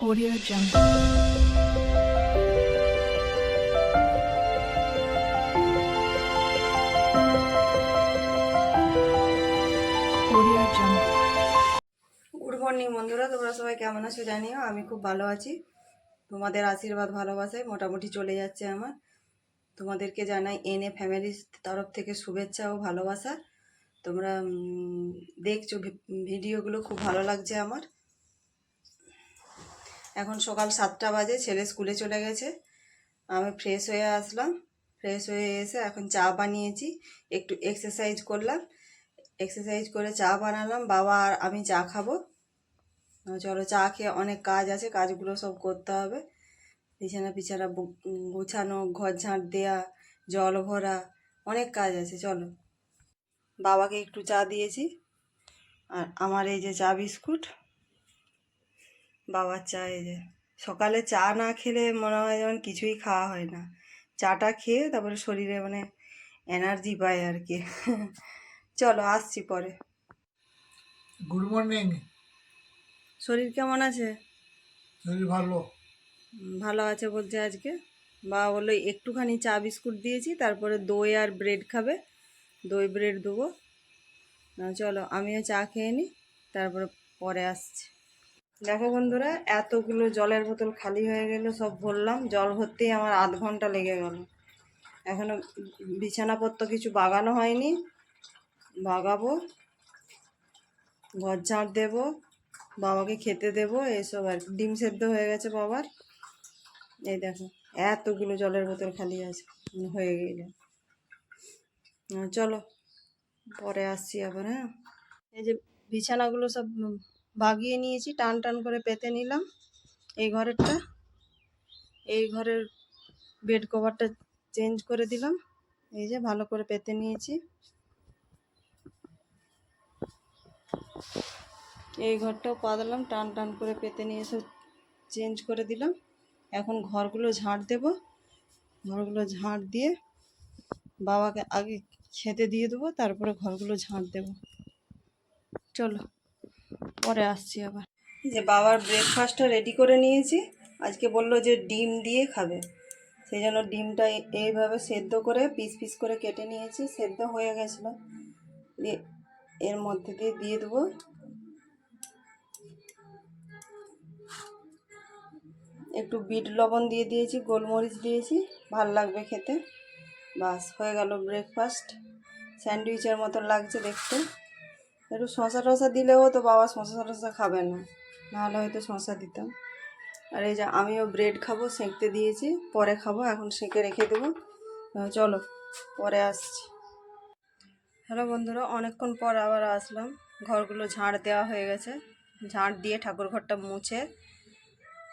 Audio Jungle. Good morning বন্ধুরা। তোমরা সবাই কেমন আছো জানিও? আমি খুব ভালো আছি। তোমাদের আশীর্বাদ, ভালোবাসায় মোটামুটি চলে যাচ্ছে আমার। তোমাদেরকে জানাই এনে ফ্যামিলির তরফ থেকে শুভেচ্ছা ও ভালোবাসা। তোমরা দেখছ ভিডিওগুলো, খুব ভালো লাগছে আমার। এখন সকাল সাতটা বাজে, ছেলে স্কুলে চলে গেছে। আমি ফ্রেশ হয়ে আসলাম। ফ্রেশ হয়ে এসে এখন চা বানিয়েছি। একটু এক্সারসাইজ করলাম। এক্সারসাইজ করে চা বানালাম। বাবা আর আমি চা খাব। চলো চা খেয়ে অনেক কাজ আছে, কাজগুলো সব করতে হবে। বিছানা পিছানা গুছানো, ঘর ঝাঁট দেয়া, জল ভরা, অনেক কাজ আছে, চলো। বাবাকে একটু চা দিয়েছি। আর আমার এই যে চা বিস্কুট। বাবার চা এই যে। সকালে চা না খেলে মনে হয় যেমন কিছুই খাওয়া হয় না। চাটা খেয়ে তারপরে শরীরে মানে এনার্জি পায় আর কি। চলো আসছি পরে। গুড মর্নিং শরীর কেমন আছে? শরীর ভালো। ভালো আছে বলছে আজকে। বা বলল একটুখানি চা বিস্কুট দিয়েছি তারপরে দই আর ব্রেড খাবে। দই ব্রেড দেবো। চলো আমিও চা খেয়ে নিই তারপরে পরে আসছি। দেখো বন্ধুরা, এতগুলো জলের বোতল খালি হয়ে গেল, সব ভরলাম, জল ভরতেই আমার আধ ঘণ্টা লেগে গেল। এখনও বিছানাপত্র কিছু বাগানো হয়নি। বাগাবো, ঘর ঝাঁট দেবো, বাবাকে খেতে দেবো, এসব আর ডিম সেদ্ধ হয়ে গেছে বাবার। এই দেখো, এতগুলো জলের বোতল খালি আছে, হয়ে গেল। চলো, পরে আসছি আবার হ্যাঁ? এই যে বিছানাগুলো সব বাগিয়ে নিয়েছি, টান টান করে পেতে নিলাম। এই ঘরেরটা, এই ঘরের বেড কভারটা চেঞ্জ করে দিলাম। এই যে ভালো করে পেতে নিয়েছি। এই ঘরটাও পাতলাম, টান টান করে পেতে নিয়ে সব চেঞ্জ করে দিলাম। এখন ঘরগুলো ঝাঁট দেব। ঘরগুলো ঝাঁট দিয়ে বাবাকে আগে খেতে দিয়ে দেবো, তারপরে ঘরগুলো ঝাঁট দেব। চলো। পরে আসছি আবার। যে বাবার ব্রেকফাস্টটা রেডি করে নিয়েছি। আজকে বলল যে ডিম দিয়ে খাবে। সেই জন্য ডিমটা এইভাবে সেদ্ধ করে পিস পিস করে কেটে নিয়েছি। সেদ্ধ হয়ে গেছিল। এর মধ্যে দিয়ে দিয়ে দেবো। একটু বিট লবণ দিয়ে দিয়েছি, গোলমরিচ দিয়েছি। ভালো লাগবে খেতে। বাস, হয়ে গেল ব্রেকফাস্ট স্যান্ডউইচের মতো লাগছে দেখতে। একটু শশা টশা দিলেও তো বাবা শশা টশা খাবে না। নাহলে হয়তো শশা দিতাম। আর এই যে আমিও ব্রেড খাব, সেঁকতে দিয়েছি, পরে খাব, এখন সেঁকে রেখে দেবো। চলো, পরে আসছি। হ্যালো বন্ধুরা, অনেকক্ষণ পর আবার আসলাম। ঘরগুলো ঝাড় দেওয়া হয়ে গেছে। ঝাড় দিয়ে ঠাকুর ঘরটা মুছে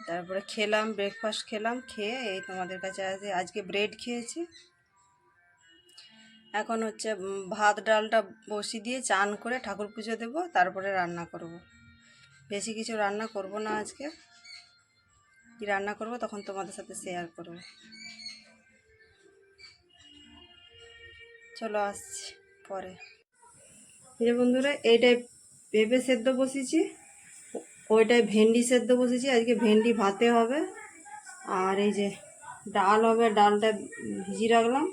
তারপরে খেলাম ব্রেকফাস্ট খেলাম, খেয়ে এই তোমাদের কাছে আজকে ব্রেড খেয়েছি। এখন হচ্ছে ভাত, ডালটা বসিয়ে দিয়ে চান করে ঠাকুর পুজো দেবো, তারপরে রান্না করব। বেশি কিছু রান্না করব না আজকে। কি রান্না করব তখন তোমাদের সাথে শেয়ার করব। চলো আসছি পরে। যে বন্ধুরা এইটাই পেঁপে সেদ্ধ বসিয়েছি, ওইটায় ভেন্ডি সেদ্ধ বসেছি আজকে ভেন্ডি ভাতে হবে। আর এই যে ডাল হবে, ডালটা ভিজিয়ে রাখলাম।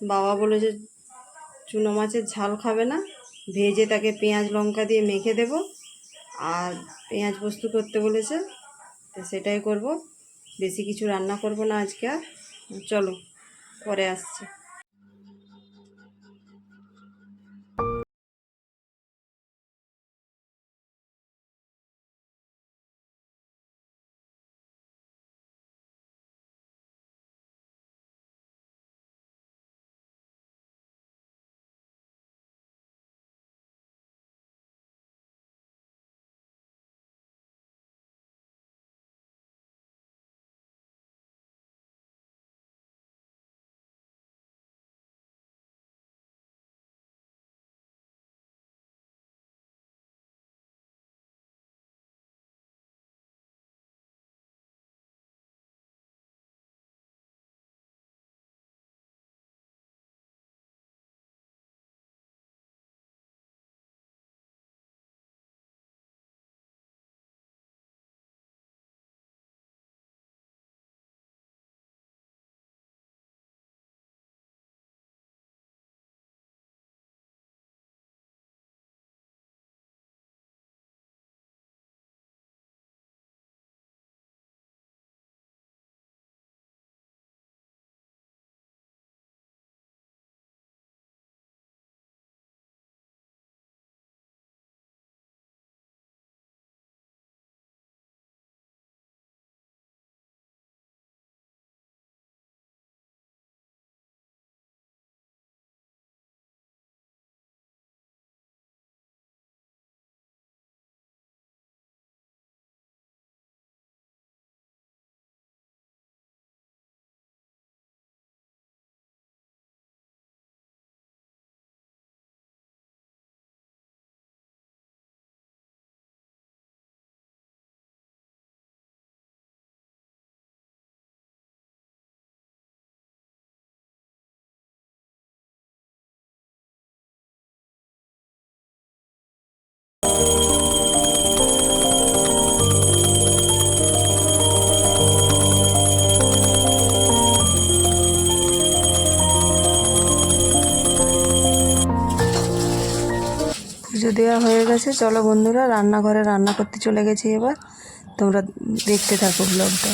বাবা বলে যে, চুনো মাছের ঝাল খাবে না, ভেজে তাকে পেঁয়াজ লঙ্কা দিয়ে মেখে দেব। আর পেঁয়াজ পোস্ত করতে বলেছে, তো সেটাই করব। বেশি কিছু রান্না করব না আজকে আর। চলো, পরে আসছি। দেওয়া হয়ে গেছে। চলো বন্ধুরা, রান্নাঘরে রান্না করতে চলে গেছি এবার। তোমরা দেখতে থাকো ব্লগটা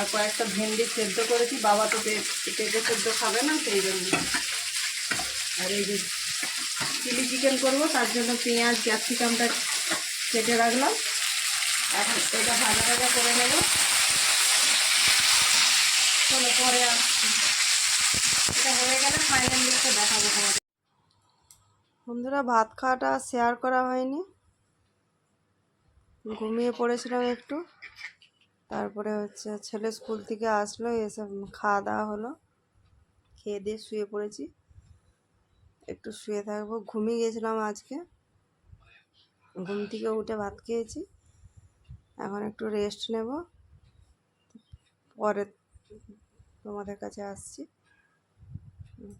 আর কয়েকটা ভেন্ডি সেদ্ধ করেছি, বাবা তো পেঁপে সেদ্ধ খাবে না, সেই জন্য। আর এই যে চিলি চিকেন করব, তার জন্য পেঁয়াজ, ক্যাপসিকামটা কেটে রাখলাম। এখন এটা ভাজা ভাজা করে নেব। পরে এটা হয়ে গেলে ফাইনাল লুকটা দেখাবো তোমাদের। বন্ধুরা, ভাত খাওয়াটা শেয়ার করা হয়নি। ঘুমিয়ে পড়েছিলাম একটু। তারপরে হচ্ছে ছেলে স্কুল থেকে আসলো, এসে খাওয়া দাওয়া হলো। খেয়ে দিয়ে শুয়ে পড়েছি। একটু শুয়ে থাকব। ঘুমিয়ে গেছিলাম আজকে। ঘুম থেকে উঠে ভাত খেয়েছি। এখন একটু রেস্ট নেব। পরে তোমাদের কাছে আসছি।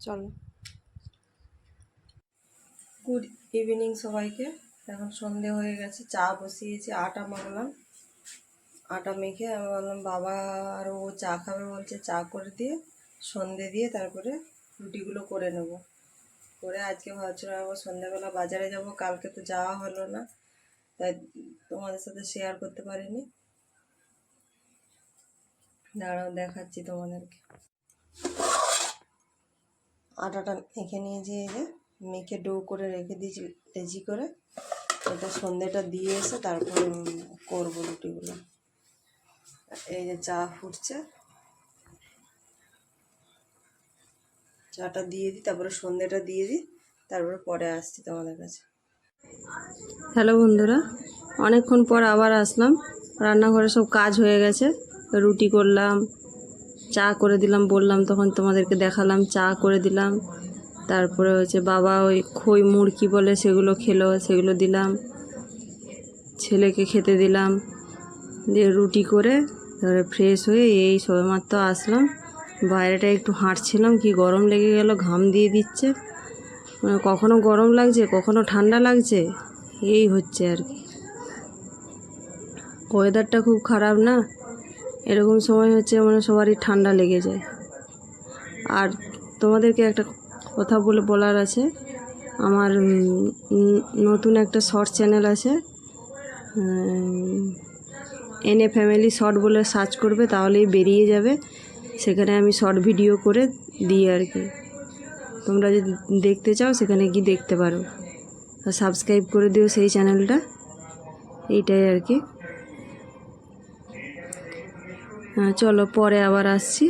চলো। গুড ইভিনিং সবাইকে। এখন সন্ধে হয়ে গেছে। চা বসিয়েছি, আটা মাখলাম। আটা মেখে আমি বললাম, বাবা, আর ও চা খাবে বলছে, চা করে দিয়ে সন্ধে দিয়ে তারপরে রুটিগুলো করে নেব। করে আজকে ভাবছিলাম আবার সন্ধ্যাবেলা বাজারে যাব, কালকে তো যাওয়া হলো না, তাই তোমাদের সাথে শেয়ার করতে পারিনি। দাঁড়াও, দেখাচ্ছি তোমাদেরকে। আটাটা মেখে নিয়ে যেয়ে যে মেখে ডো করে রেখে দিয়েছি লেজি করে। এটা সন্ধেটা দিয়ে এসে তারপরে করব রুটিগুলো। এই যে চা ফুটছে। চাটা দিয়ে দিই, তারপরে সন্ধেটা দিয়ে দিই, তারপরে পরে আসছি তোমাদের কাছে। হ্যালো বন্ধুরা, অনেকক্ষণ পর আবার আসলাম। রান্নাঘরে সব কাজ হয়ে গেছে, রুটি করলাম, চা করে দিলাম, বললাম তখন তোমাদেরকে দেখালাম, চা করে দিলাম। তারপরে হচ্ছে বাবা ওই খই মুড়কি বলে সেগুলো খেলো, সেগুলো দিলাম। ছেলেকে খেতে দিলাম, দিয়ে রুটি করে তারপরে ফ্রেশ হয়ে এই সবেমাত্র আসলাম। বাইরেটা একটু হাঁটছিলাম, কি গরম লেগে গেল, ঘাম দিয়ে দিচ্ছে। মানে কখনো গরম লাগছে, কখনো ঠান্ডা লাগছে, এই হচ্ছে আর কি। ওয়েদারটা খুব খারাপ না? এরকম সময় হচ্ছে মানে সবারই ঠান্ডা লেগে যায়। আর তোমাদেরকে একটা কথা বলে, বলার আছে, আমার নতুন একটা শর্ট চ্যানেল আছে এনএ ফ্যামিলি শর্ট বলে সার্চ করবে, তাহলেই বেরিয়ে যাবে। সেখানে আমি শর্ট ভিডিও করে দিই আর কি। তোমরা যদি দেখতে চাও, সেখানে গিয়ে দেখতে পারো। আর সাবস্ক্রাইব করে দিও সেই চ্যানেলটা এইটাই আর কি। হ্যাঁ চলো পরে আবার আসছি।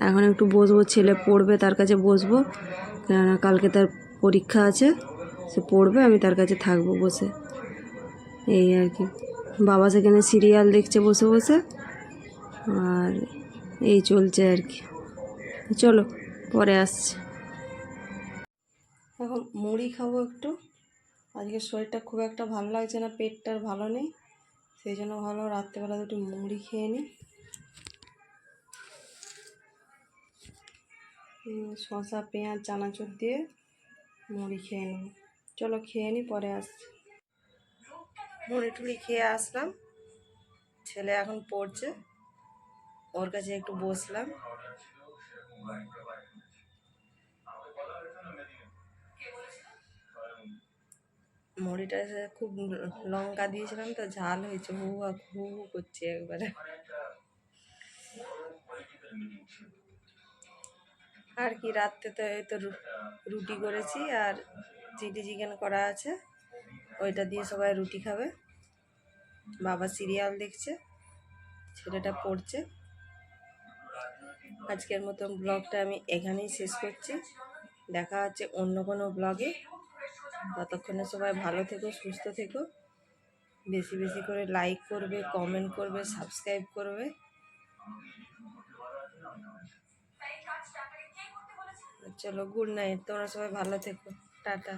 এখন একটু বসবো, ছেলে পড়বে, তার কাছে বসবো। কেননা কালকে তার পরীক্ষা আছে, সে পড়বে, আমি তার কাছে থাকব বসে। এই আর কি। বাবা সেখানে সিরিয়াল দেখছে বসে বসে। আর এই চলছে আর কি। চলো, পরে আসছি। এখন মুড়ি খাব একটু। আজকে শরীরটা খুব একটা ভালো লাগছে না পেটটা আর ভালো নেই। সেই জন্য ভালো রাত্রেবেলা দুটো মুড়ি খেয়ে নিই। শসা, পেঁয়াজ, চানাচুর দিয়ে মুড়ি খেয়ে নেব চলো, খেয়ে নিই, পরে আসছি। মুড়ি টুড়ি খেয়ে আসলাম। ছেলে এখন পড়ছে। ওর কাছে একটু বসলাম। মুড়িটা খুব লঙ্কা দিয়েছিলাম, তো ঝাল হয়েছে। হু হা হু করছে একবারে। আর কি, রাত্রে তো এই তো রুটি করেছি আর চিলি চিকেন করা আছে। ওইটা দিয়ে সবাই রুটি খাবে। বাবা সিরিয়াল দেখছে, ছেলেটা পড়ছে। আজকের মতন ব্লগটা আমি এখানেই শেষ করছি। দেখা হচ্ছে অন্য কোনো ব্লগে। ততক্ষণে সবাই ভালো থেকো, সুস্থ থেকো। বেশি বেশি করে লাইক করবে কমেন্ট করবে সাবস্ক্রাইব করবে। চলো গুড নাইট তোমরা সবাই ভালো থেকো, টাটা।